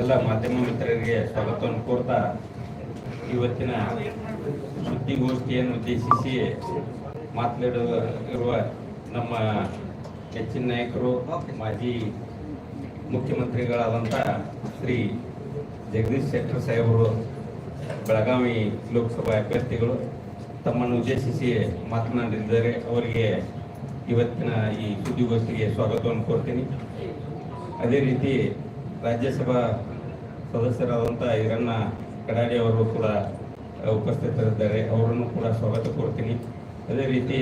ಎಲ್ಲ ಮಾಧ್ಯಮ ಮಿತ್ರರಿಗೆ ಸ್ವಾಗತವನ್ನು ಕೋರ್ತಾ ಇವತ್ತಿನ ಸುದ್ದಿಗೋಷ್ಠಿಯನ್ನು ಉದ್ದೇಶಿಸಿ ಮಾತನಾಡಿರುವ ನಮ್ಮ ಹೆಚ್ಚಿನ ನಾಯಕರು, ಮಾಜಿ ಮುಖ್ಯಮಂತ್ರಿಗಳಾದಂಥ ಶ್ರೀ ಜಗದೀಶ್ ಶೆಟ್ಟರ್ ಸಾಹೇಬರು, ಬೆಳಗಾವಿ ಲೋಕಸಭಾ ಅಭ್ಯರ್ಥಿಗಳು ತಮ್ಮನ್ನು ಉದ್ದೇಶಿಸಿ ಮಾತನಾಡಿದ್ದಾರೆ ಅವರಿಗೆ ಇವತ್ತಿನ ಈ ಸುದ್ದಿಗೋಷ್ಠಿಗೆ ಸ್ವಾಗತವನ್ನು ಕೋರ್ತೀನಿ. ಅದೇ ರೀತಿ ರಾಜ್ಯಸಭಾ ಸದಸ್ಯರಾದಂಥ ಈರಣ್ಣ ಕಡಾಡಿ ಅವರು ಕೂಡ ಉಪಸ್ಥಿತರಿದ್ದಾರೆ. ಅವರನ್ನು ಕೂಡ ಸ್ವಾಗತ ಕೋರ್ತೀನಿ. ಅದೇ ರೀತಿ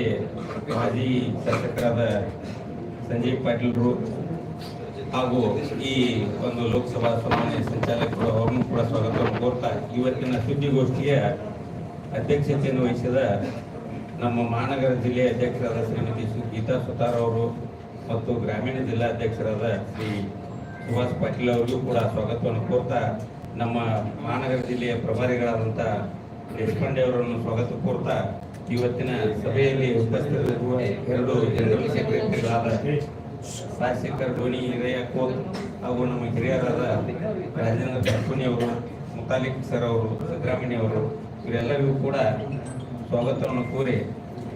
ಮಾಜಿ ಶಾಸಕರಾದ ಸಂಜಯ್ ಪಾಟೀಲ್ರು ಹಾಗೂ ಈ ಒಂದು ಲೋಕಸಭಾ ಚುನಾವಣೆ ಸಂಚಾಲಕರು ಅವರನ್ನು ಕೂಡ ಸ್ವಾಗತವನ್ನು ಕೋರ್ತಾ ಇವತ್ತಿನ ಸುದ್ದಿಗೋಷ್ಠಿಯ ಅಧ್ಯಕ್ಷತೆಯನ್ನು ವಹಿಸಿದ ನಮ್ಮ ಮಹಾನಗರ ಜಿಲ್ಲೆಯ ಅಧ್ಯಕ್ಷರಾದ ಶ್ರೀಮತಿ ಗೀತಾ ಸುತಾರ್ ಅವರು ಮತ್ತು ಗ್ರಾಮೀಣ ಜಿಲ್ಲಾ ಅಧ್ಯಕ್ಷರಾದ ಶ್ರೀ ಸುಭಾಷ್ ಪಾಟೀಲ್ ಅವರಿಗೂ ಕೂಡ ಸ್ವಾಗತವನ್ನು ಕೋರ್ತಾ ನಮ್ಮ ಮಹಾನಗರ ಜಿಲ್ಲೆಯ ಪ್ರಭಾರಿಗಳಾದಂಥ ದೇಶಪಾಂಡೆ ಅವರನ್ನು ಸ್ವಾಗತ ಕೋರ್ತಾ ಇವತ್ತಿನ ಸಭೆಯಲ್ಲಿ ಉಪಸ್ಥಿತರಿರುವ ಎರಡು ಜನರಲ್ ಸೆಕ್ರೆಟರಿಗಳಾದ ರಾಜಶೇಖರ್ ಧೋನಿ, ಹಿರಿಯ ಕೋತ್ ಹಾಗೂ ನಮ್ಮ ಹಿರಿಯರಾದ ರಾಜೇಂದ್ರ ಕರ್ಪುನಿ ಅವರು, ಮುತಾಲಿಕ್ ಸರ್ ಅವರು, ಸಿದ್ದರಾಮಯ್ಯ ಅವರು, ಇವರೆಲ್ಲರಿಗೂ ಕೂಡ ಸ್ವಾಗತವನ್ನು ಕೋರಿ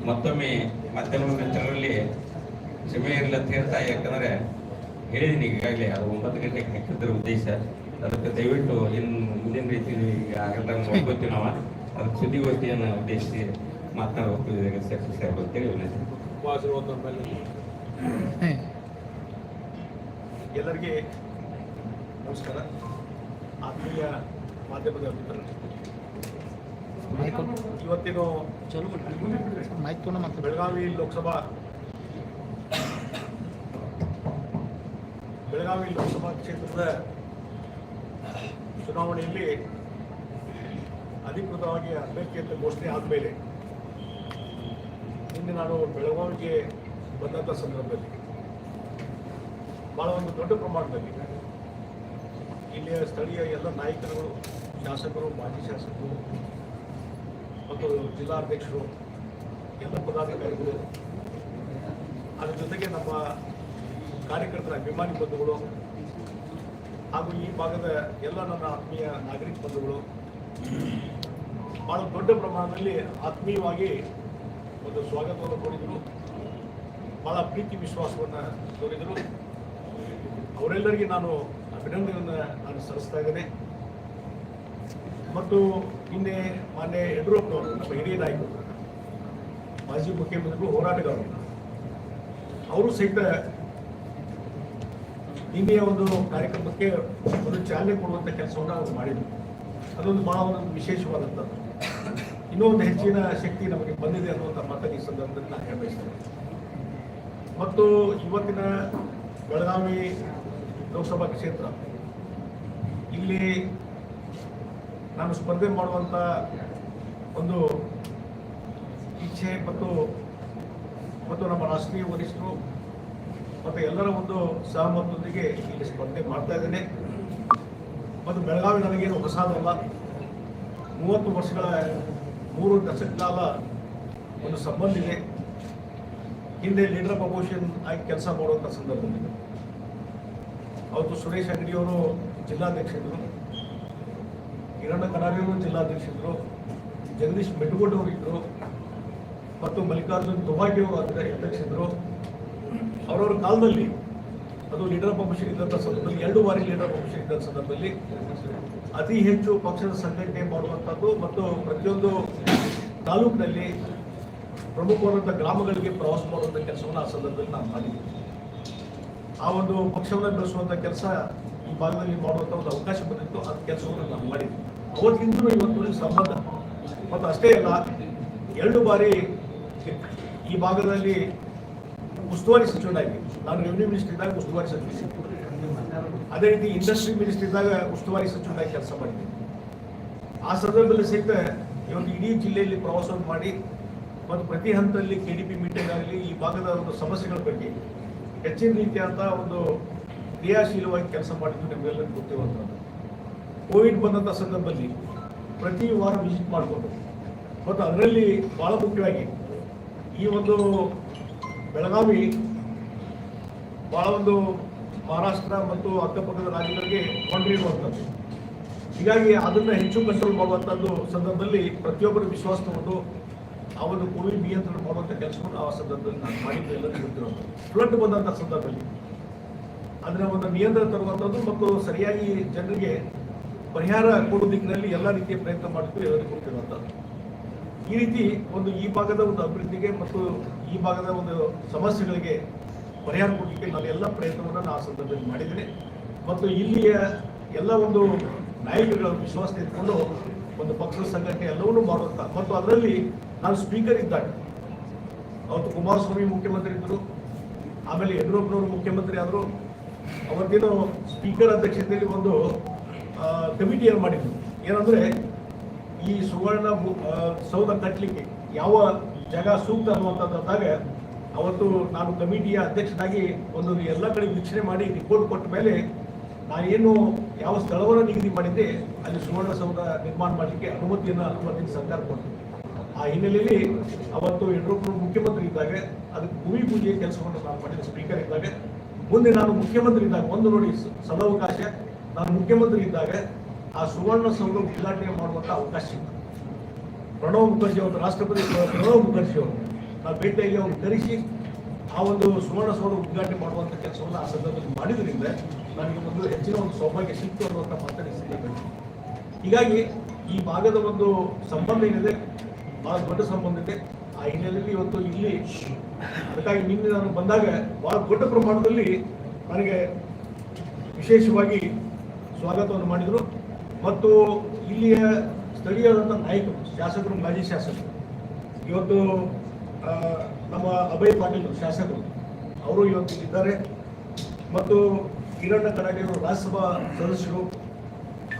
ಮತ್ತೊಮ್ಮೆ ಮಾಧ್ಯಮ ಮಿತ್ರರಲ್ಲಿ ಕ್ಷಮೆ ಇರಲಿ ಅಂತ ಯಾಕಂದರೆ ಯಾಕಂದ್ರೆ ಹೇಳಿದ್ದೀನಿ ಈಗಾಗಲೇ ಅದು ಒಂಬತ್ತು ಗಂಟೆಗೆ ಹಾಕಿದ್ರ ಉದ್ದೇಶ. ಅದಕ್ಕೆ ದಯವಿಟ್ಟು ಇನ್ನು ಮುಂದಿನ ರೀತಿ ಈಗ ಆಗಲ್ಲ ನೋಡ್ಕೋತೀವಿ ನಾವು ಅದಕ್ಕೆ ಸುದ್ದಿಗೋಷ್ಠಿಯನ್ನು ಉದ್ದೇಶಿಸಿ ಮಾತನಾಡಿ ಹೋಗ್ತಿದ್ದೇವೆ ಸಕ್ಸಸ್ ಆಗೋತ್ತೇವೆ ಎಲ್ಲರಿಗೆ ನಮಸ್ಕಾರ. ಆತ್ಮೀಯ ಮಾಧ್ಯಮದ ಇವತ್ತಿನ ಬೆಳಗಾವಿ ಲೋಕಸಭಾ ಬೆಳಗಾವಿ ಲೋಕಸಭಾ ಕ್ಷೇತ್ರದ ಚುನಾವಣೆಯಲ್ಲಿ ಅಧಿಕೃತವಾಗಿ ಅಭ್ಯರ್ಥಿ ಅಂತ ಘೋಷಣೆ ಆದಮೇಲೆ ನಿನ್ನೆ ನಾನು ಬೆಳಗಾವಿಗೆ ಬಂದಂಥ ಸಂದರ್ಭದಲ್ಲಿ ಭಾಳ ಒಂದು ದೊಡ್ಡ ಪ್ರಮಾಣದಲ್ಲಿ ಇಲ್ಲಿಯ ಸ್ಥಳೀಯ ಎಲ್ಲ ನಾಯಕರುಗಳು, ಶಾಸಕರು, ಮಾಜಿ ಶಾಸಕರು ಮತ್ತು ಜಿಲ್ಲಾಧ್ಯಕ್ಷರು, ಎಲ್ಲ ಪದಾಧಿಕಾರಿಗಳು, ಅದ್ರ ಜೊತೆಗೆ ನಮ್ಮ ಕಾರ್ಯಕರ್ತರ ಅಭಿಮಾನಿ ಬಂಧುಗಳು ಹಾಗೂ ಈ ಭಾಗದ ಎಲ್ಲ ನನ್ನ ಆತ್ಮೀಯ ನಾಗರಿಕ ಬಂಧುಗಳು, ಬಹಳ ದೊಡ್ಡ ಪ್ರಮಾಣದಲ್ಲಿ ಆತ್ಮೀಯವಾಗಿ ಒಂದು ಸ್ವಾಗತವನ್ನು ಕೋರಿದರು. ಬಹಳ ಪ್ರೀತಿ ವಿಶ್ವಾಸವನ್ನು ತೋರಿದರು. ಅವರೆಲ್ಲರಿಗೆ ನಾನು ಅಭಿನಂದನೆಯನ್ನು ನಾನು ಸಲ್ಲಿಸ್ತಾ ಇದ್ದೇನೆ. ಮತ್ತು ನಿನ್ನೆ ಮಾನ್ಯ ಯಡಿಯೂರಪ್ಪನವರು ನಮ್ಮ ಹಿರಿಯ ನಾಯಕರು, ಮಾಜಿ ಮುಖ್ಯಮಂತ್ರಿಗಳು, ಹೋರಾಟಗಾರರು, ಅವರು ಸಹಿತ ನಿನ್ನೆಯ ಒಂದು ಕಾರ್ಯಕ್ರಮಕ್ಕೆ ಒಂದು ಚಾಲನೆ ಕೊಡುವಂಥ ಕೆಲಸವನ್ನು ಅವರು ಮಾಡಿದರು. ಅದೊಂದು ಭಾಳ ಒಂದು ವಿಶೇಷವಾದಂಥದ್ದು. ಇನ್ನೂ ಒಂದು ಹೆಚ್ಚಿನ ಶಕ್ತಿ ನಮಗೆ ಬಂದಿದೆ ಅನ್ನುವಂಥ ಮಾತನ್ನು ಈ ಸಂದರ್ಭದಲ್ಲಿ ನಾನು ಹೇಳಬಯಸ್ತೇನೆ. ಮತ್ತು ಇವತ್ತಿನ ಬೆಳಗಾವಿ ಲೋಕಸಭಾ ಕ್ಷೇತ್ರ, ಇಲ್ಲಿ ನಾನು ಸ್ಪರ್ಧೆ ಮಾಡುವಂಥ ಒಂದು ಇಚ್ಛೆ ಮತ್ತು ಮತ್ತು ನಮ್ಮ ರಾಷ್ಟ್ರೀಯ ವರಿಷ್ಠರು ಮತ್ತು ಎಲ್ಲರ ಒಂದು ಸಹಮತದೊಂದಿಗೆ ಇಲ್ಲಿ ಸ್ಪರ್ಧೆ ಮಾಡ್ತಾ ಇದ್ದೇನೆ. ಮತ್ತು ಬೆಳಗಾವಿ ನನಗೇನು ಹೊಸದಲ್ಲ ಮೂವತ್ತು ವರ್ಷಗಳ, ಮೂರು ದಶಕ ಕಾಲ ಒಂದು ಸಂಬಂಧ ಇದೆ. ಹಿಂದೆ ಲೀಡರ್ ಅಪೋಸಿಷನ್ ಆಗಿ ಕೆಲಸ ಮಾಡುವಂಥ ಸಂದರ್ಭದಲ್ಲಿ ಅವತ್ತು ಸುರೇಶ್ ಅಂಗಡಿಯವರು ಜಿಲ್ಲಾಧ್ಯಕ್ಷರು ಕಿರಣ ಕರಾರಿಯವರು ಜಿಲ್ಲಾಧ್ಯಕ್ಷರು ಜಗದೀಶ್ ಮೆಟ್ಟುಗೋಡ್ ಅವರು ಇದ್ದರು. ಮತ್ತು ಮಲ್ಲಿಕಾರ್ಜುನ್ ದುಬಾಗಿ ಅವರು ಅಧ್ಯಕ್ಷರು ಅವರವರ ಕಾಲದಲ್ಲಿ ಅದು ಲೀಡರ್ ಆಫ್ ಅಪೋಸಿಷನ್ ಇದ್ದಂಥ ಸಂದರ್ಭದಲ್ಲಿ, ಎರಡು ಬಾರಿ ಲೀಡರ್ ಆಫ್ ಅಪೋಸಿಷನ್ ಇದ್ದ ಸಂದರ್ಭದಲ್ಲಿ ಅತಿ ಹೆಚ್ಚು ಪಕ್ಷದ ಸಂಘಟನೆ ಮಾಡುವಂಥದ್ದು ಮತ್ತು ಪ್ರತಿಯೊಂದು ತಾಲೂಕಿನಲ್ಲಿ ಪ್ರಮುಖವಾದಂಥ ಗ್ರಾಮಗಳಿಗೆ ಪ್ರವಾಸ ಮಾಡುವಂಥ ಕೆಲಸವನ್ನು ಆ ಸಂದರ್ಭದಲ್ಲಿ ನಾನು ಮಾಡಿದ್ದೀನಿ ಆ ಒಂದು ಪಕ್ಷವನ್ನು ಬೆಳೆಸುವಂಥ ಕೆಲಸ ಈ ಭಾಗದಲ್ಲಿ ಮಾಡುವಂಥ ಒಂದು ಅವಕಾಶ ಬಂದಿತ್ತು. ಆ ಕೆಲಸವನ್ನು ನಾನು ಮಾಡಿದ್ದೀನಿ ಅವತ್ತಿಂದಲೂ ಇವತ್ತು ಸಂಬಂಧ. ಮತ್ತು ಅಷ್ಟೇ ಅಲ್ಲ, ಎರಡು ಬಾರಿ ಈ ಭಾಗದಲ್ಲಿ ಉಸ್ತುವಾರಿ ಸಚಿವನಾಗಿ ನಾನು ರೆವಿನ್ಯೂ ಮಿನಿಸ್ಟರ್ ಇದ್ದಾಗ ಉಸ್ತುವಾರಿ ಸಚಿವ ಅದೇ ರೀತಿ ಇಂಡಸ್ಟ್ರಿ ಮಿನಿಸ್ಟರ್ ಇದ್ದಾಗ ಉಸ್ತುವಾರಿ ಸಚಿವನಾಗಿ ಕೆಲಸ ಮಾಡಿದ್ದೀನಿ ಆ ಸಂದರ್ಭದಲ್ಲಿ ಸಹಿತ ಇವತ್ತು ಇಡೀ ಜಿಲ್ಲೆಯಲ್ಲಿ ಪ್ರವಾಸವನ್ನು ಮಾಡಿ ಮತ್ತು ಪ್ರತಿ ಹಂತದಲ್ಲಿ ಕೆ ಡಿ ಪಿ ಮೀಟಿಂಗ್ ಆಗಲಿ, ಈ ಭಾಗದ ಒಂದು ಸಮಸ್ಯೆಗಳ ಬಗ್ಗೆ ಹೆಚ್ಚಿನ ರೀತಿಯಾದ ಒಂದು ಕ್ರಿಯಾಶೀಲವಾಗಿ ಕೆಲಸ ಮಾಡಿದ್ದು ನಿಮಗೆಲ್ಲರಿಗೂ ಗೊತ್ತಿರುವಂಥದ್ದು. ಕೋವಿಡ್ ಬಂದಂಥ ಸಂದರ್ಭದಲ್ಲಿ ಪ್ರತಿ ವಾರ ವಿಸಿಟ್ ಮಾಡಿಕೊಂಡು ಮತ್ತು ಅದರಲ್ಲಿ ಭಾಳ ಮುಖ್ಯವಾಗಿ ಈ ಒಂದು ಬೆಳಗಾವಿ ಭಾಳ ಒಂದು ಮಹಾರಾಷ್ಟ್ರ ಮತ್ತು ಅಕ್ಕಪಕ್ಕದ ರಾಜ್ಯಗಳಿಗೆ ಕೊಂಡಿರುವಂಥದ್ದು ಹೀಗಾಗಿ ಅದನ್ನು ಹೆಚ್ಚು ಕಂಟ್ರೋಲ್ ಮಾಡುವಂಥದ್ದು ಸಂದರ್ಭದಲ್ಲಿ ಪ್ರತಿಯೊಬ್ಬರು ವಿಶ್ವಾಸ ತಗೊಂಡು ಆ ಒಂದು ಕೋವಿಡ್ ನಿಯಂತ್ರಣ ಮಾಡುವಂಥ ಕೆಲಸವನ್ನು ಆ ಸಂದರ್ಭದಲ್ಲಿ ನಾನು ಮಾಡಿದ್ದು ಎಲ್ಲ ಗೊತ್ತಿರೋದು ಫ್ಲಡ್ ಬಂದಂಥ ಸಂದರ್ಭದಲ್ಲಿ. ಅದನ್ನ ಒಂದು ನಿಯಂತ್ರಣ ತರುವಂಥದ್ದು ಮತ್ತು ಸರಿಯಾಗಿ ಜನರಿಗೆ ಪರಿಹಾರ ಕೊಡುವ ದಿಕ್ಕಿನಲ್ಲಿ ಎಲ್ಲ ರೀತಿಯ ಪ್ರಯತ್ನ ಮಾಡಿದ್ದು ಎಲ್ಲರಿಗೂ ಗೊತ್ತಿರುವಂಥದ್ದು. ಈ ರೀತಿ ಒಂದು ಈ ಭಾಗದ ಒಂದು ಅಭಿವೃದ್ಧಿಗೆ ಮತ್ತು ಈ ಭಾಗದ ಒಂದು ಸಮಸ್ಯೆಗಳಿಗೆ ಪರಿಹಾರ ಕೊಡಲಿಕ್ಕೆ ನಾನು ಎಲ್ಲ ಪ್ರಯತ್ನವನ್ನು ನಾನು ಆ ಸಂದರ್ಭದಲ್ಲಿ ಮಾಡಿದ್ದೇನೆ. ಮತ್ತು ಇಲ್ಲಿಯ ಎಲ್ಲ ಒಂದು ನಾಯಕರುಗಳ ವಿಶ್ವಾಸ ಇಟ್ಕೊಂಡು ಒಂದು ಪಕ್ಷದ ಸಂಘಟನೆ ಎಲ್ಲವನ್ನೂ ಮಾಡುವಂಥ ಮತ್ತು ಅದರಲ್ಲಿ ನಾನು ಸ್ಪೀಕರ್ ಇದ್ದಾಗ ಅವತ್ತು ಕುಮಾರಸ್ವಾಮಿ ಮುಖ್ಯಮಂತ್ರಿ ಇದ್ದರು, ಆಮೇಲೆ ಯಡಿಯೂರಪ್ಪನವರು ಮುಖ್ಯಮಂತ್ರಿ ಆದರು. ಅವತ್ತೇನು ಸ್ಪೀಕರ್ ಅಧ್ಯಕ್ಷತೆಯಲ್ಲಿ ಒಂದು ಕಮಿಟಿಯನ್ನು ಮಾಡಿದ್ರು. ಏನಂದ್ರೆ ಈ ಸುವರ್ಣ ಸೌಧ ಕಟ್ಟಲಿಕ್ಕೆ ಯಾವ ಜಾಗ ಸೂಕ್ತ ಅನ್ನುವಂಥದ್ದಾದಾಗ ಅವತ್ತು ನಾನು ಕಮಿಟಿಯ ಅಧ್ಯಕ್ಷನಾಗಿ ಒಂದು ಎಲ್ಲ ಕಡೆ ವೀಕ್ಷಣೆ ಮಾಡಿ ರಿಪೋರ್ಟ್ ಕೊಟ್ಟ ಮೇಲೆ ನಾನೇನು ಯಾವ ಸ್ಥಳವನ್ನು ನಿಗದಿ ಮಾಡಿದ್ದೆ ಅಲ್ಲಿ ಸುವರ್ಣ ಸೌಧ ನಿರ್ಮಾಣ ಮಾಡಲಿಕ್ಕೆ ಅನುಮತಿಯನ್ನು ಅವತ್ತಿನ ಸರ್ಕಾರ ಕೊಡ್ತೀನಿ ಆ ಹಿನ್ನೆಲೆಯಲ್ಲಿ ಅವತ್ತು ಯಡಿಯೂರಪ್ಪರು ಮುಖ್ಯಮಂತ್ರಿ ಇದ್ದಾಗ ಅದಕ್ಕೆ ಭೂಮಿ ಪೂಜೆಯ ಕೆಲಸವನ್ನು ನಾನು ಮಾಡಿದ ಸ್ಪೀಕರ್ ಇದ್ದಾಗ, ಮುಂದೆ ನಾನು ಮುಖ್ಯಮಂತ್ರಿ ಇದ್ದಾಗ, ಒಂದು ನೋಡಿ ಸದಾವಕಾಶ, ನಾನು ಮುಖ್ಯಮಂತ್ರಿ ಇದ್ದಾಗ ಆ ಸುವರ್ಣ ಸೌಧ ಉದ್ಘಾಟನೆ ಮಾಡುವಂತ ಅವಕಾಶ ಇತ್ತು ಪ್ರಣವ್ ಮುಖರ್ಜಿ ಅವರು, ರಾಷ್ಟ್ರಪತಿ ಪ್ರಣವ್ ಮುಖರ್ಜಿ ಅವರು ನಾವು ಭೇಟಿಯಾಗಿ ಅವರು ಕರೆಸಿ ಆ ಒಂದು ಸುವರ್ಣ ಸೌಧ ಉದ್ಘಾಟನೆ ಮಾಡುವಂತ ಕೆಲಸವನ್ನು ಆ ಸಂದರ್ಭದಲ್ಲಿ ಮಾಡಿದ್ರಿಂದ ನನಗೆ ಒಂದು ಹೆಚ್ಚಿನ ಒಂದು ಸೌಭಾಗ್ಯ ಸಿಕ್ತು ಅನ್ನುವಂಥ ಮಾತನಾಡಿಸಿದ್ದೇವೆ ಹೀಗಾಗಿ ಈ ಭಾಗದ ಒಂದು ಸಂಬಂಧ ಏನಿದೆ ಬಹಳ ದೊಡ್ಡ ಸಂಬಂಧ ಇದೆ. ಆ ಹಿನ್ನೆಲೆಯಲ್ಲಿ ಇವತ್ತು ಇಲ್ಲಿ, ಅದಕ್ಕಾಗಿ ನಿನ್ನೆ ನಾನು ಬಂದಾಗ ಬಹಳ ದೊಡ್ಡ ಪ್ರಮಾಣದಲ್ಲಿ ನನಗೆ ವಿಶೇಷವಾಗಿ ಸ್ವಾಗತವನ್ನು ಮಾಡಿದರು. ಮತ್ತು ಇಲ್ಲಿಯ ಸ್ಥಳೀಯರಾದಂಥ ನಾಯಕರು, ಶಾಸಕರು, ಮಾಜಿ ಶಾಸಕರು, ಇವತ್ತು ನಮ್ಮ ಅಭಯ್ ಪಾಟೀಲ್ ಶಾಸಕರು, ಅವರು ಇವತ್ತು ಇಲ್ಲಿದ್ದಾರೆ ಮತ್ತು ಕಿರಣ್ಣ ಕಡಾಡಿಯವರು ರಾಜ್ಯಸಭಾ ಸದಸ್ಯರು.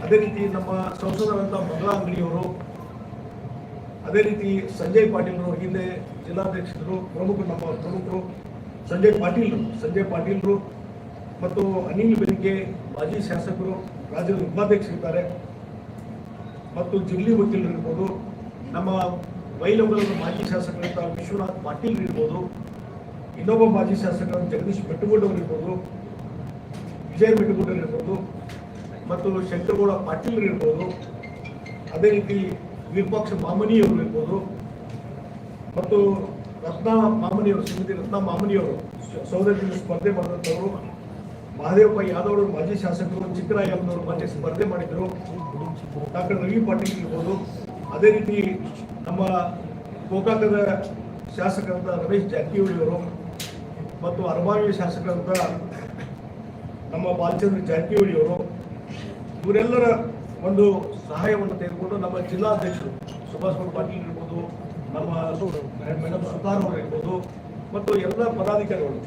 ಅದೇ ರೀತಿ ನಮ್ಮ ಸಂಸದರಾದಂಥ ಮಂಗಳ ಅಂಗಡಿಯವರು ಅದೇ ರೀತಿ ಸಂಜಯ್ ಪಾಟೀಲ್ರು ಹಿಂದೆ ಜಿಲ್ಲಾಧ್ಯಕ್ಷರು, ಪ್ರಮುಖ ನಮ್ಮ ಪ್ರಮುಖರು, ಸಂಜಯ್ ಪಾಟೀಲ್ರು ಸಂಜಯ್ ಪಾಟೀಲ್ರು ಮತ್ತು ಅನಿಲ್ ಬೆಳಿಗ್ಗೆ ಮಾಜಿ ಶಾಸಕರು ರಾಜ್ಯದ ಉಪಾಧ್ಯಕ್ಷರಿದ್ದಾರೆ. ಮತ್ತು ಜಿಲ್ಲೆ ವಕೀಲರು ಇರ್ಬೋದು, ನಮ್ಮ ಬೈಲಂಬಲದ ಮಾಜಿ ಶಾಸಕರಂತ ವಿಶ್ವನಾಥ್ ಪಾಟೀಲ್ ಇರ್ಬೋದು, ಇನ್ನೊಬ್ಬ ಮಾಜಿ ಶಾಸಕರಾದ ಜಗದೀಶ್ ಇರ್ಬೋದು, ವಿಜಯ್ ಇರ್ಬೋದು, ಮತ್ತು ಶಂಕರಗೌಡ ಪಾಟೀಲ್ ಇರ್ಬೋದು, ಅದೇ ರೀತಿ ವಿರೂಪಾಕ್ಷ ಮಾಮನಿಯವರು ಇರ್ಬೋದು, ಮತ್ತು ರತ್ನ ಮಾಮನಿಯವರು ಶ್ರೀಮತಿ ರತ್ನ ಮಾಮನಿಯವರು ಸೌದತ್ತಿನ ಸ್ಪರ್ಧೆ ಮಾಡಿದಂಥವರು ಮಹಾದೇವಪ್ಪ ಯಾದವ್ ಅವರು ಮಾಜಿ ಶಾಸಕರು ಚಿಕ್ಕರಾಯವ್ರು ಮಾಜಿ ಸ್ಪರ್ಧೆ ಮಾಡಿದ್ರು. ಡಾಕ್ಟರ್ ರವಿ ಪಾಟೀಲ್ ಇರ್ಬೋದು. ಅದೇ ರೀತಿ ನಮ್ಮ ಗೋಕಾಕದ ಶಾಸಕರಾದ ರಮೇಶ್ ಜಾರಕಿಹೊಳಿ ಅವರು ಮತ್ತು ಅರಬಾವಿ ಶಾಸಕರಾದ ನಮ್ಮ ಬಾಲಚಂದ್ರ ಜಾರಕಿಹೊಳಿ ಅವರು, ಇವರೆಲ್ಲರ ಒಂದು ಸಹಾಯವನ್ನು ತೆಗೆದುಕೊಂಡು ನಮ್ಮ ಜಿಲ್ಲಾಧ್ಯಕ್ಷರು ಸುಭಾಷ್ ಪಾಟೀಲ್ ಇರ್ಬೋದು, ನಮ್ಮ ಮೇಡಮ್ ಸುತಾರ್ ಅವರು ಇರ್ಬೋದು, ಮತ್ತು ಎಲ್ಲ ಪದಾಧಿಕಾರಿಗಳು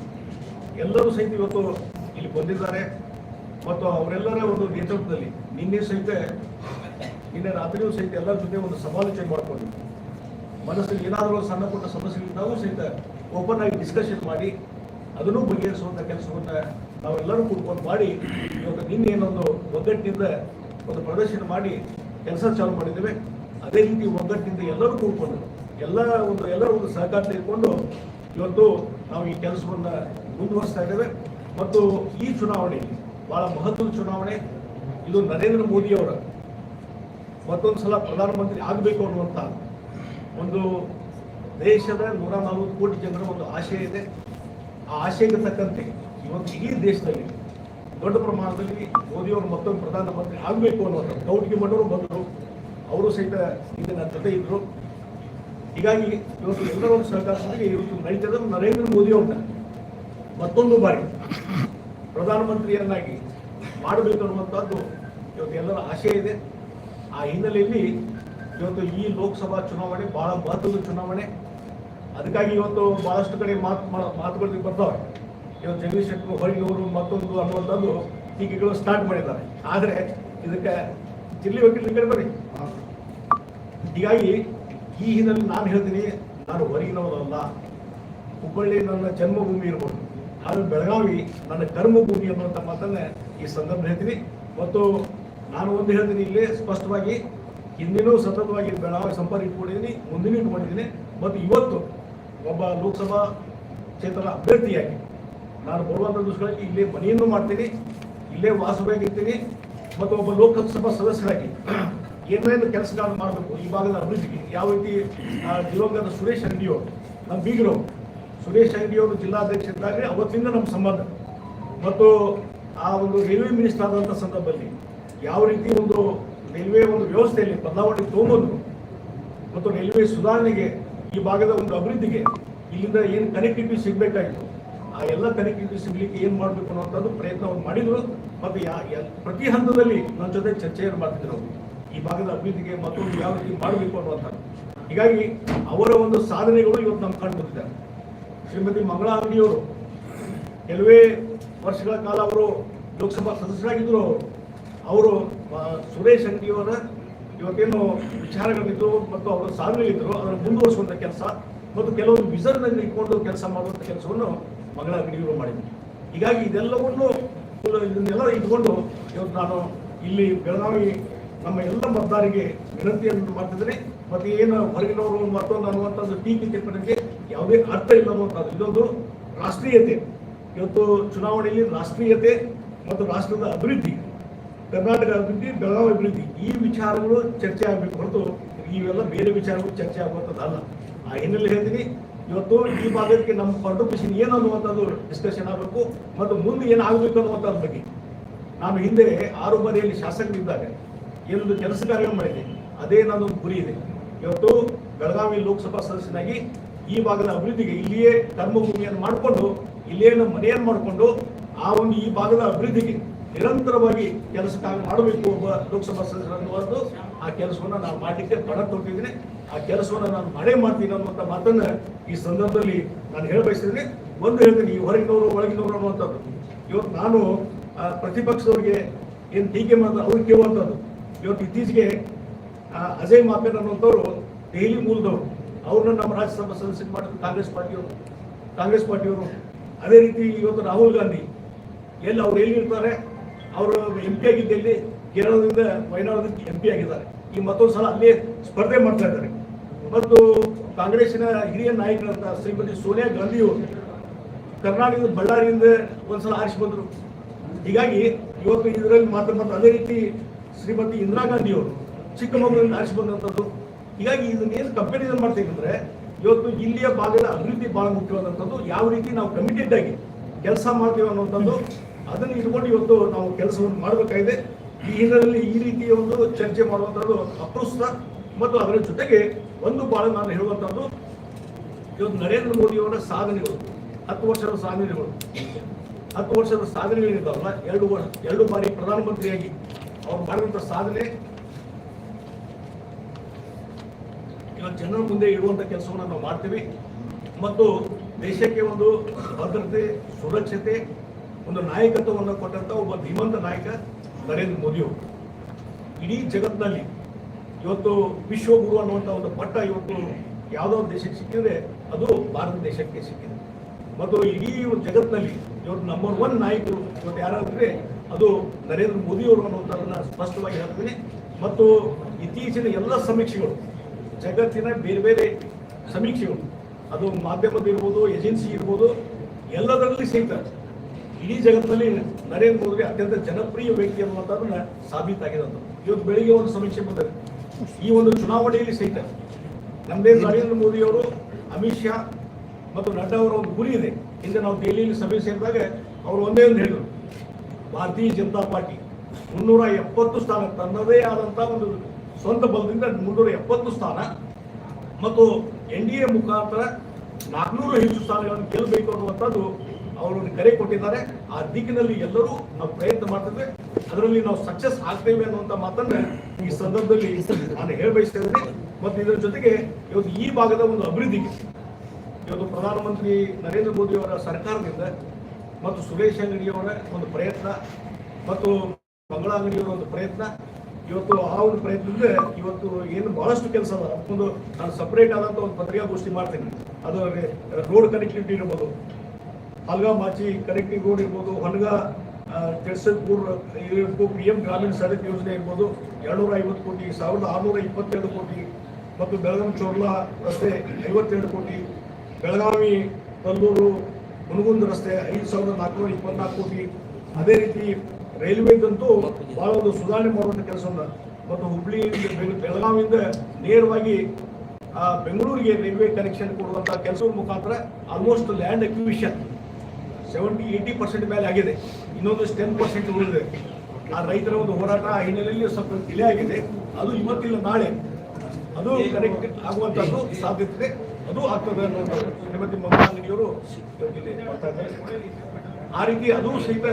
ಎಲ್ಲರೂ ಸಹಿತ ಇವತ್ತು ಬಂದಿದ್ದಾರೆ. ಮತ್ತು ಅವರೆಲ್ಲರ ಒಂದು ನೇತೃತ್ವದಲ್ಲಿ ನಿನ್ನೆ ಸಹಿತ, ನಿನ್ನೆ ರಾತ್ರಿಯೂ ಸಹಿತ ಎಲ್ಲರ ಜೊತೆ ಒಂದು ಸಮಾಲೋಚನೆ ಮಾಡ್ಕೊಂಡು ಮನಸ್ಸಲ್ಲಿ ಏನಾದರೂ ಸಣ್ಣ ಪುಟ್ಟ ಸಮಸ್ಯೆಗಳಿದ್ದಾಗೂ ಸಹಿತ ಓಪನ್ ಆಗಿ ಡಿಸ್ಕಷನ್ ಮಾಡಿ, ಅದನ್ನು ಬಗೆಹರಿಸುವಂಥ ಕೆಲಸವನ್ನು ನಾವೆಲ್ಲರೂ ಕೂಡ್ಕೊಂಡು ಮಾಡಿ ಇವತ್ತು ನಿನ್ನೆ ಏನೊಂದು ಒಗ್ಗಟ್ಟಿನಿಂದ ಒಂದು ಪ್ರದರ್ಶನ ಮಾಡಿ ಕೆಲಸ ಚಾಲು ಮಾಡಿದ್ದೇವೆ. ಅದೇ ರೀತಿ ಒಗ್ಗಟ್ಟಿನಿಂದ ಎಲ್ಲರೂ ಕೂಡ್ಕೊಂಡು ಎಲ್ಲ ಒಂದು, ಎಲ್ಲರೂ ಒಂದು ಸಹಕಾರ ತೆಗೆದುಕೊಂಡು ಇವತ್ತು ನಾವು ಈ ಕೆಲಸವನ್ನು ಮುಂದುವರಿಸ್ತಾ ಇದ್ದೇವೆ. ಮತ್ತು ಈ ಚುನಾವಣೆ ಬಹಳ ಮಹತ್ವದ ಚುನಾವಣೆ. ಇದು ನರೇಂದ್ರ ಮೋದಿಯವರ ಮತ್ತೊಂದು ಸಲ ಪ್ರಧಾನಮಂತ್ರಿ ಆಗಬೇಕು ಅನ್ನುವಂಥ ಒಂದು ದೇಶದ ನೂರ ನಲವತ್ತು ಕೋಟಿ ಜನರ ಒಂದು ಆಶಯ ಇದೆ. ಆ ಆಶಯಕ್ಕೆ ತಕ್ಕಂತೆ ಇವತ್ತು ಇಡೀ ದೇಶದಲ್ಲಿ ದೊಡ್ಡ ಪ್ರಮಾಣದಲ್ಲಿ ಮೋದಿಯವರು ಮತ್ತೊಂದು ಪ್ರಧಾನಮಂತ್ರಿ ಆಗಬೇಕು ಅನ್ನುವಂಥ ಕೌಟಿಗೆ ಮಾಡೋರು ಬಂದರು. ಅವರು ಸಹಿತ ಈಗ ನನ್ನ ಜೊತೆ ಇದ್ದರು ಹೀಗಾಗಿ ಇವತ್ತು ಎಲ್ಲರ ಒಂದು ಇವತ್ತು ನಡೀತದ ನರೇಂದ್ರ ಮೋದಿ ಅವ್ರನ್ನ ಮತ್ತೊಂದು ಬಾರಿ ಪ್ರಧಾನಮಂತ್ರಿಯನ್ನಾಗಿ ಮಾಡಬೇಕು ಅನ್ನುವಂಥದ್ದು ಇವತ್ತು ಎಲ್ಲರ ಆಶೆ ಇದೆ. ಆ ಹಿನ್ನೆಲೆಯಲ್ಲಿ ಇವತ್ತು ಈ ಲೋಕಸಭಾ ಚುನಾವಣೆ ಬಹಳ ಮಹತ್ವದ ಚುನಾವಣೆ. ಅದಕ್ಕಾಗಿ ಇವತ್ತು ಬಹಳಷ್ಟು ಕಡೆ ಮಾತು ಮಾತುಗಳಿಗೆ ಬರ್ತಾವೆ. ಇವತ್ತು ಜಗದೀಶ್ ಶೆಟ್ಟರು ಹೊರಗಿನವರು ಮತ್ತೊಂದು ಅನ್ನುವಂಥದ್ದು ಟೀಕೆಗಳು ಸ್ಟಾರ್ಟ್ ಮಾಡಿದ್ದಾರೆ. ಆದರೆ ಇದಕ್ಕೆ ಜಿಲ್ಲೆ ವಕೀಲರ ಕಡೆ ಬರ್ರಿ ಹೀಗಾಗಿ ಈ ಹಿನ್ನೆಲೆ ನಾನು ಹೇಳ್ತೀನಿ, ನಾನು ಹೊರಗಿನವರಲ್ಲ. ಹುಬ್ಬಳ್ಳಿ ನನ್ನ ಜನ್ಮಭೂಮಿ ಇರ್ಬೋದು. ಆದರೆ ಬೆಳಗಾವಿ ನನ್ನ ಕರ್ಮಭೂಮಿ ಅನ್ನುವಂಥ ಮಾತನ್ನ ಈ ಸಂದರ್ಭ ಹೇಳ್ತೀನಿ. ಮತ್ತು ನಾನು ಒಂದು ಹೇಳ್ತೀನಿ ಇಲ್ಲಿ ಸ್ಪಷ್ಟವಾಗಿ, ಹಿಂದಿನೂ ಸತತವಾಗಿ ಬೆಳಗಾವಿ ಸಂಪರ್ಕ ಇಟ್ಕೊಂಡಿದ್ದೀನಿ ಮುಂದಿನ ಇಟ್ಕೊಂಡಿದ್ದೀನಿ. ಮತ್ತು ಇವತ್ತು ಒಬ್ಬ ಲೋಕಸಭಾ ಕ್ಷೇತ್ರದ ಅಭ್ಯರ್ಥಿಯಾಗಿ ನಾನು ಬರುವಂಥ ದಿವಸಗಳಲ್ಲಿ ಇಲ್ಲೇ ಮನೆಯನ್ನು ಮಾಡ್ತೀನಿ, ಇಲ್ಲೇ ವಾಸವಾಗಿರ್ತೀನಿ. ಮತ್ತು ಒಬ್ಬ ಲೋಕಸಭಾ ಸದಸ್ಯರಾಗಿ ಏನೇನು ಕೆಲಸಗಳನ್ನು ಮಾಡಬೇಕು, ಈ ಭಾಗದ ಅಭಿವೃದ್ಧಿಗೆ ಯಾವ ರೀತಿ ದಿವಂಗತ ಸುರೇಶ್ ಅಂಗಡಿಯವರು ನಮ್ಮ ಬೀಗರು ಸುರೇಶ್ ಅಂಗಡಿಯವರು ಜಿಲ್ಲಾಧ್ಯಕ್ಷರಿದ್ದಾರೆ. ಅವತ್ತಿಂದ ನಮ್ಮ ಸಂಬಂಧ. ಮತ್ತು ಆ ಒಂದು ರೈಲ್ವೆ ಮಿನಿಸ್ಟರ್ ಆದಂಥ ಸಂದರ್ಭದಲ್ಲಿ ಯಾವ ರೀತಿ ಒಂದು ರೈಲ್ವೆ ಒಂದು ವ್ಯವಸ್ಥೆಯಲ್ಲಿ ಬದಲಾವಣೆ ತೊಗೊಂಡು ಮತ್ತು ರೈಲ್ವೆ ಸುಧಾರಣೆಗೆ ಈ ಭಾಗದ ಒಂದು ಅಭಿವೃದ್ಧಿಗೆ ಇಲ್ಲಿಂದ ಏನು ಕನೆಕ್ಟಿವಿಟಿ ಸಿಗಬೇಕಾಯಿತು, ಆ ಎಲ್ಲ ಕನೆಕ್ಟಿವಿಟಿ ಸಿಗಲಿಕ್ಕೆ ಏನು ಮಾಡಬೇಕು ಅನ್ನೋಂಥದ್ದು ಪ್ರಯತ್ನವನ್ನು ಮಾಡಿದರು. ಮತ್ತು ಯಾ- ಪ್ರತಿ ಹಂತದಲ್ಲಿ ನನ್ನ ಜೊತೆ ಚರ್ಚೆಯನ್ನು ಮಾಡ್ತಿದ್ರು ಅವ್ರು. ಈ ಭಾಗದ ಅಭಿವೃದ್ಧಿಗೆ ಮತ್ತೊಂದು ಯಾವ ರೀತಿ ಮಾಡಬೇಕು ಅನ್ನುವಂಥದ್ದು. ಹೀಗಾಗಿ ಅವರ ಒಂದು ಸಾಧನೆಗಳು ಇವತ್ತು ನಮ್ಮ ಕಂಡು ಬಂದಿದ್ದಾರೆ ಶ್ರೀಮತಿ ಮಂಗಳಾ ಅಂಗಡಿಯವರು ಕೆಲವೇ ವರ್ಷಗಳ ಕಾಲ ಅವರು ಲೋಕಸಭಾ ಸದಸ್ಯರಾಗಿದ್ದರು ಅವರು. ಸುರೇಶ್ ಅಂಗಡಿಯವರ ಇವತ್ತೇನು ವಿಚಾರಗಳಿದ್ದು ಮತ್ತು ಅವರ ಸಾಧನೆಗಳಿದ್ದರು ಅದನ್ನು ಮುಂದುವರಿಸುವಂಥ ಕೆಲಸ ಮತ್ತು ಕೆಲವೊಂದು ವಿಸರ್ನಲ್ಲಿ ಇಟ್ಕೊಂಡು ಕೆಲಸ ಮಾಡುವಂಥ ಕೆಲಸವನ್ನು ಮಂಗಳ ಅಂಗಡಿಯವರು ಮಾಡಿದ್ರು. ಹೀಗಾಗಿ ಇದೆಲ್ಲವನ್ನು ಇದನ್ನೆಲ್ಲ ಇಟ್ಕೊಂಡು ಇವತ್ತು ನಾನು ಇಲ್ಲಿ ಬೆಳಗಾವಿ ನಮ್ಮ ಎಲ್ಲ ಮತದಾರರಿಗೆ ವಿನಂತಿಯನ್ನು ಮಾಡ್ತಿದ್ದೇನೆ. ಮತ್ತೆ ಏನು ಹೊರಗಿನವರು ಮತ್ತೊಂದು ಅನ್ನುವಂಥದ್ದು ಟೀಕೆ ಟಿಪ್ಪಣಿಗೆ ಯಾವುದೇ ಅರ್ಥ ಇಲ್ಲ ಅನ್ನುವಂಥದ್ದು ಇದೊಂದು ರಾಷ್ಟ್ರೀಯತೆ. ಇವತ್ತು ಚುನಾವಣೆಯಲ್ಲಿ ರಾಷ್ಟ್ರೀಯತೆ ಮತ್ತು ರಾಷ್ಟ್ರದ ಅಭಿವೃದ್ಧಿ, ಕರ್ನಾಟಕ ಅಭಿವೃದ್ಧಿ, ಬೆಳಗಾವಿ ಅಭಿವೃದ್ಧಿ, ಈ ವಿಚಾರಗಳು ಚರ್ಚೆ ಆಗಬೇಕು ಹೊರತು ಇವೆಲ್ಲ ಬೇರೆ ವಿಚಾರಗಳು ಚರ್ಚೆ ಆಗುವಂಥದ್ದಲ್ಲ ಆ ಹಿನ್ನೆಲೆ ಹೇಳ್ತೀನಿ, ಇವತ್ತು ಈ ಭಾಗಕ್ಕೆ ನಮ್ಮ ಕಾಂಟ್ರಿಬ್ಯೂಷನ್ ಏನು ಅನ್ನುವಂಥದ್ದು ಡಿಸ್ಕಷನ್ ಆಗಬೇಕು ಮತ್ತು ಮುಂದೆ ಏನಾಗಬೇಕು ಅನ್ನುವಂಥದ್ರ ಬಗ್ಗೆ. ನಾನು ಹಿಂದೆ ಆರು ಬಾರಿಯಲ್ಲಿ ಶಾಸಕರಿದ್ದಾಗ ಏನೊಂದು ಕೆಲಸ ಕಾರ್ಯ ಮಾಡಿದೆ. ಅದೇ ನನ್ನ ಗುರಿ ಇದೆ. ಇವತ್ತು ಬೆಳಗಾವಿ ಲೋಕಸಭಾ ಸದಸ್ಯನಾಗಿ ಈ ಭಾಗದ ಅಭಿವೃದ್ಧಿಗೆ ಇಲ್ಲಿಯೇ ಕರ್ಮಭೂಮಿಯನ್ನು ಮಾಡಿಕೊಂಡು, ಇಲ್ಲಿಯೇ ನಮ್ಮ ಮನೆಯನ್ನು ಮಾಡಿಕೊಂಡು ಆ ಒಂದು ಈ ಭಾಗದ ಅಭಿವೃದ್ಧಿಗೆ ನಿರಂತರವಾಗಿ ಕೆಲಸ ಮಾಡಬೇಕು ಒಬ್ಬ ಲೋಕಸಭಾ ಸದಸ್ಯರನ್ನುವಂದು ಆ ಕೆಲಸವನ್ನು ನಾನು ಮಾಡಲಿಕ್ಕೆ ಪಣ ತೊಟ್ಟಿದ್ದೀನಿ. ಆ ಕೆಲಸವನ್ನು ನಾನು ಮಾಡೇ ಮಾಡ್ತೀನಿ ಅನ್ನುವಂಥ ಮಾತನ್ನು ಈ ಸಂದರ್ಭದಲ್ಲಿ ನಾನು ಹೇಳಬಯಸ್ತೀನಿ ಒಂದು ಹೇಳ್ತೀನಿ, ಈ ಹೊರಗಿನವರು, ಒಳಗಿನವರು ಅನ್ನುವಂಥದ್ದು. ಇವತ್ತು ನಾನು ಪ್ರತಿಪಕ್ಷದವ್ರಿಗೆ ಏನು ಟೀಕೆ ಮಾಡಿದ್ರೆ ಅವ್ರಿಗೆ ಕೇಳುವಂಥದ್ದು ಇವತ್ತು ಇತ್ತೀಚೆಗೆ ಅಜಯ್ ಮಾಪೇರ್ ಅನ್ನುವಂಥವ್ರು ದೆಹಲಿ ಮೂಲದವರು. ಅವ್ರನ್ನ ನಮ್ಮ ರಾಜ್ಯಸಭಾ ಸದಸ್ಯ ಮಾಡಿದ್ರು ಕಾಂಗ್ರೆಸ್ ಪಾರ್ಟಿಯವರು ಕಾಂಗ್ರೆಸ್ ಪಾರ್ಟಿಯವರು. ಅದೇ ರೀತಿ ಇವತ್ತು ರಾಹುಲ್ ಗಾಂಧಿ, ಎಲ್ಲಿ ಅವ್ರು ಎಲ್ಲಿ ಇರ್ತಾರೆ ಅವರು ಎಂ ಪಿ ಆಗಿದ್ದಲ್ಲಿ ಕೇರಳದಿಂದ ವಯನಾಡದಿಂದ ಎಂ ಪಿ ಆಗಿದ್ದಾರೆ. ಈ ಮತ್ತೊಂದು ಸಲ ಅಲ್ಲಿ ಸ್ಪರ್ಧೆ ಮಾಡ್ತಾ ಇದ್ದಾರೆ. ಮತ್ತು ಕಾಂಗ್ರೆಸ್ಸಿನ ಹಿರಿಯ ನಾಯಕರಂತ ಶ್ರೀಮತಿ ಸೋನಿಯಾ ಗಾಂಧಿಯವರು ಕರ್ನಾಟಕದ ಬಳ್ಳಾರಿಯಿಂದ ಒಂದ್ಸಲ ಆರಿಸಿ ಬಂದರು. ಹೀಗಾಗಿ ಇವತ್ತು ಇದರಲ್ಲಿ ಮಾತ್ರ ಮತ್ತು ಅದೇ ರೀತಿ ಶ್ರೀಮತಿ ಇಂದಿರಾ ಗಾಂಧಿಯವರು ಚಿಕ್ಕಮಗಳೂರಿನ ಆರಿಸಿ ಬಂದಂಥದ್ದು ಹೀಗಾಗಿ ಇದನ್ನೇನು ಕಂಪ್ಯಾರಿಸನ್ ಮಾಡ್ತೀವಿ ಇವತ್ತು ಇಲ್ಲಿಯ ಭಾಗದ ಅಭಿವೃದ್ಧಿ ಬಹಳ ಮುಖ್ಯವಾದಂಥದ್ದು. ಯಾವ ರೀತಿ ನಾವು ಕಮಿಟೆಡ್ ಆಗಿ ಕೆಲಸ ಮಾಡ್ತೀವಿ ಅನ್ನುವಂಥದ್ದು, ಅದನ್ನು ಇಟ್ಕೊಂಡು ಇವತ್ತು ನಾವು ಕೆಲಸವನ್ನು ಮಾಡಬೇಕಾಗಿದೆ. ಈ ಹಿನ್ನೆಲೆಯಲ್ಲಿ ಈ ರೀತಿಯ ಒಂದು ಚರ್ಚೆ ಮಾಡುವಂಥದ್ದು ಅಪ್ರಸ್ತುತ ಮತ್ತು ಅದರ ಜೊತೆಗೆ ಒಂದು ಭಾಳ ನಾನು ಹೇಳುವಂಥದ್ದು, ಇವತ್ತು ನರೇಂದ್ರ ಮೋದಿಯವರ ಸಾಧನೆಗಳು, ಹತ್ತು ವರ್ಷದ ಸಾಧನೆಗಳು. ಹತ್ತು ವರ್ಷದ ಸಾಧನೆಗಳಿದ್ದಾವಲ್ಲ, ಎರಡು ವರ್ಷ, ಎರಡು ಬಾರಿ ಪ್ರಧಾನಮಂತ್ರಿಯಾಗಿ ಅವ್ರು ಮಾಡಿದಂಥ ಸಾಧನೆ ಇವತ್ತು ಜನರ ಮುಂದೆ ಇಡುವಂಥ ಕೆಲಸವನ್ನು ನಾವು ಮಾಡ್ತೀವಿ. ಮತ್ತು ದೇಶಕ್ಕೆ ಒಂದು ಭದ್ರತೆ, ಸುರಕ್ಷತೆ, ಒಂದು ನಾಯಕತ್ವವನ್ನು ಕೊಟ್ಟಂಥ ಒಬ್ಬ ಧೀಮಂತ ನಾಯಕ ನರೇಂದ್ರ ಮೋದಿಯವರು. ಇಡೀ ಜಗತ್ತಿನಲ್ಲಿ ಇವತ್ತು ವಿಶ್ವಗುರು ಅನ್ನುವಂಥ ಒಂದು ಪಟ್ಟ ಇವತ್ತು ಯಾವುದೋ ದೇಶಕ್ಕೆ ಸಿಕ್ಕಿದ್ರೆ ಅದು ಭಾರತ ದೇಶಕ್ಕೆ ಸಿಕ್ಕಿದೆ. ಮತ್ತು ಇಡೀ ಜಗತ್ತಿನಲ್ಲಿ ಇವತ್ತು ನಂಬರ್ ಒನ್ ನಾಯಕರು ಇವತ್ತು ಯಾರಾದ್ರೆ ಅದು ನರೇಂದ್ರ ಮೋದಿಯವರು ಅನ್ನುವಂಥದ್ದನ್ನು ಸ್ಪಷ್ಟವಾಗಿ ಹೇಳ್ತೀನಿ. ಮತ್ತು ಇತ್ತೀಚಿನ ಎಲ್ಲ ಸಮೀಕ್ಷೆಗಳು ಜಗತ್ತಿನ ಬೇರೆ ಬೇರೆ ಸಮೀಕ್ಷೆಗಳು, ಅದು ಮಾಧ್ಯಮದ ಇರ್ಬೋದು ಏಜೆನ್ಸಿ ಇರ್ಬೋದು, ಎಲ್ಲದರಲ್ಲಿ ಸಹಿತ ಇಡೀ ಜಗತ್ತಿನಲ್ಲಿ ನರೇಂದ್ರ ಮೋದಿ ಅತ್ಯಂತ ಜನಪ್ರಿಯ ವ್ಯಕ್ತಿ ಅನ್ನುವಂಥದ್ದು ಸಾಬೀತಾಗಿದೆ ಅಂತ ಇವತ್ತು ಬೆಳಿಗ್ಗೆ ಒಂದು ಸಮೀಕ್ಷೆ ಬಂದಿದೆ. ಈ ಒಂದು ಚುನಾವಣೆಯಲ್ಲಿ ಸಹಿತ ನಮ್ಮದೇ ನರೇಂದ್ರ ಮೋದಿಯವರು, ಅಮಿತ್ ಶಾ ಮತ್ತು ನಡ್ಡಾ ಅವರ ಒಂದು ಗುರಿ ಇದೆ. ಹಿಂದೆ ನಾವು ದೆಹಲಿಯಲ್ಲಿ ಸಭೆ ಸೇರಿದಾಗ ಅವರು ಒಂದೇ ಒಂದು ಹೇಳಿದರು. ಭಾರತೀಯ ಜನತಾ ಪಾರ್ಟಿ ಮುನ್ನೂರ ಎಪ್ಪತ್ತು ಸ್ಥಾನ ತನ್ನದೇ ಆದಂಥ ಒಂದು ಸ್ವಂತ ಬಲದಿಂದ ಮುನ್ನೂರ ಎಪ್ಪತ್ತು ಸ್ಥಾನ ಮತ್ತು ಎನ್ ಡಿ ಎ ಮುಖಾಂತರ ನಾಲ್ಕುನೂರು ಹೆಚ್ಚು ಸ್ಥಾನಗಳನ್ನು ಗೆಲ್ಲಬೇಕು ಅನ್ನುವಂಥದ್ದು ಅವರು ಕರೆ ಕೊಟ್ಟಿದ್ದಾರೆ. ಆ ದಿಕ್ಕಿನಲ್ಲಿ ಎಲ್ಲರೂ ನಾವು ಪ್ರಯತ್ನ ಮಾಡ್ತಿದ್ವಿ ಅದರಲ್ಲಿ ನಾವು ಸಕ್ಸಸ್ ಆಗ್ತೇವೆ ಅನ್ನುವಂಥ ಮಾತನ್ನ ಈ ಸಂದರ್ಭದಲ್ಲಿ ನಾನು ಹೇಳ ಬಯಸ್ತಾ ಇದ್ದೀನಿ ಮತ್ತು ಇದರ ಜೊತೆಗೆ ಇವತ್ತು ಈ ಭಾಗದ ಒಂದು ಅಭಿವೃದ್ಧಿಗೆ ಇವತ್ತು ಪ್ರಧಾನಮಂತ್ರಿ ನರೇಂದ್ರ ಮೋದಿ ಅವರ ಸರ್ಕಾರದಿಂದ ಮತ್ತು ಸುರೇಶ್ ಅಂಗಡಿಯವರ ಒಂದು ಪ್ರಯತ್ನ ಮತ್ತು ಮಂಗಳ ಅಂಗಡಿಯವರ ಒಂದು ಪ್ರಯತ್ನ ಇವತ್ತು ಆ ಒಂದು ಪ್ರಯತ್ನದಿಂದ ಇವತ್ತು ಏನು ಬಹಳಷ್ಟು ಕೆಲಸ ಅದ. ಅದಕ್ಕೊಂದು ನಾನು ಸಪ್ರೇಟ್ ಆದಂತ ಒಂದು ಪತ್ರಿಕಾಗೋಷ್ಠಿ ಮಾಡ್ತೀನಿ. ಅದು ರೋಡ್ ಕನೆಕ್ಟಿವಿಟಿ ಇರ್ಬೋದು, ಹಲ್ಗಾ ಮಾಚಿ ಕನೆಕ್ಟಿಂಗ್ ರೋಡ್ ಇರ್ಬೋದು, ಹೊನ್ಗ ಕೆಡ್ಸಲ್ಪುರ್ ಪಿ ಎಂ ಗ್ರಾಮೀಣ ಸಡಕ್ ಯೋಜನೆ ಇರ್ಬೋದು ಎರಡ್ನೂರ ಐವತ್ತು ಕೋಟಿ, ಸಾವಿರದ ಆರುನೂರ ಇಪ್ಪತ್ತೆರಡು ಕೋಟಿ, ಮತ್ತು ಬೆಳಗಾವಿ ಚೋರ್ಲಾ ರಸ್ತೆ ಐವತ್ತೆರಡು ಕೋಟಿ, ಬೆಳಗಾವಿ ಕಲ್ಲೂರು ಹುನಗುಂದ ರಸ್ತೆ ಐದು ಸಾವಿರದ ನಾಲ್ಕುನೂರ ಇಪ್ಪತ್ನಾಲ್ಕು ಕೋಟಿ. ಅದೇ ರೀತಿ ರೈಲ್ವೆದಂತೂ ಬಹಳ ಒಂದು ಸುಧಾರಣೆ ಮಾಡುವಂಥ ಕೆಲಸವನ್ನ ಮತ್ತು ಹುಬ್ಳಿ ಬೆಳಗಾವಿಯಿಂದ ನೇರವಾಗಿ ಆ, ಬೆಂಗಳೂರಿಗೆ ರೈಲ್ವೆ ಕನೆಕ್ಷನ್ ಕೊಡುವಂತ ಕೆಲಸದ ಮುಖಾಂತರ almost land acquisition seventy eighty percent ಮೇಲೆ ಆಗಿದೆ. ಇನ್ನೊಂದು ಟೆನ್ ಪರ್ಸೆಂಟ್ ಉಳಿದಿದೆ. ಆ ರೈತರ ಒಂದು ಹೋರಾಟ ಆ ಹಿನ್ನೆಲೆಯಲ್ಲಿ ಸ್ವಲ್ಪ ಡಿಲೇ ಆಗಿದೆ. ಅದು ಇವತ್ತಿಲ್ಲ ನಾಳೆ. ಅದು ಕನೆಕ್ಟ್ ಆಗುವಂತದ್ದು ಸಾಧ್ಯತೆ. ಅದು ಆಗ್ತದೆ ಅನ್ನೋದು ಶ್ರೀಮತಿ ಮಮತಾ ಅಂಗಡಿಯವರು ಆ ರೀತಿ ಅದು ಸಹಿತ